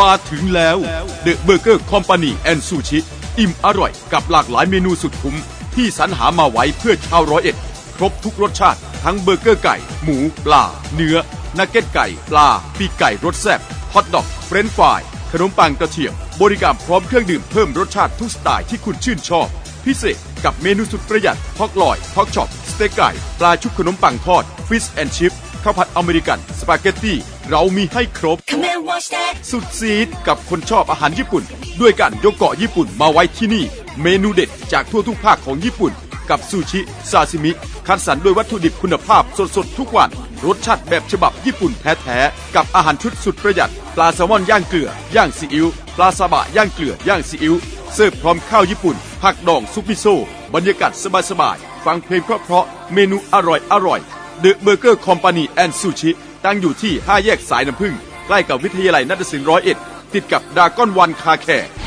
มาถึงแล้ว The Burger Company and Sushi อิ่มอร่อยกับหลากหลายเมนูสุดคุ้ม ที่สรรหามาไว้เพื่อชาวร้อยเอ็ด ครบทุกรสชาติ ทั้งเบอร์เกอร์ไก่ หมู ปลา เนื้อนักเก็ตไก่ ปลา ปีกไก่รสแซ่บฮอทดอกเฟรนฟรายขนมปังกระเทียมบริการพร้อมเครื่องดื่มเพิ่มรสชาติทุกสไตล์ที่คุณชื่นชอบ พิเศษกับเมนูสุดประหยัดฮอกลอยฮอกช็อปสเต็กไก่ ปลาชุบขนมปังทอดฟิชแอนด์ชิพข้าวผัดอเมริกัน สปาเกตตี้ เรามีให้ครบ สุดซีดกับคนชอบอาหารญี่ปุ่น ด้วยการยกเกาะญี่ปุ่นมาไว้ที่นี่ เมนูเด็ดจากทั่วทุกภาคของญี่ปุ่น กับซูชิซาซิมิ คัดสรรด้วยวัตถุดิบคุณภาพสดๆ ทุกวัน รสชาติแบบฉบับญี่ปุ่นแท้ๆ กับอาหารชุดสุดประหยัด ปลาแซลมอนย่างเกลือย่างซีอิ๊วปลาซาบะย่างเกลือย่างซีอิ๊วเสิร์ฟพร้อมข้าวญี่ปุ่นผักดองซุปมิโซบรรยากาศสบายๆฟังเพลงเพราะๆเมนูอร่อยๆ The Burger Company and Sushi ตั้งอยู่ที่ 5 แยกสายน้ำผึ้ง ใกล้กับวิทยาลัยนัตศิลป์ร้อยเอ็ด ติดกับดากอนวันคาแคร์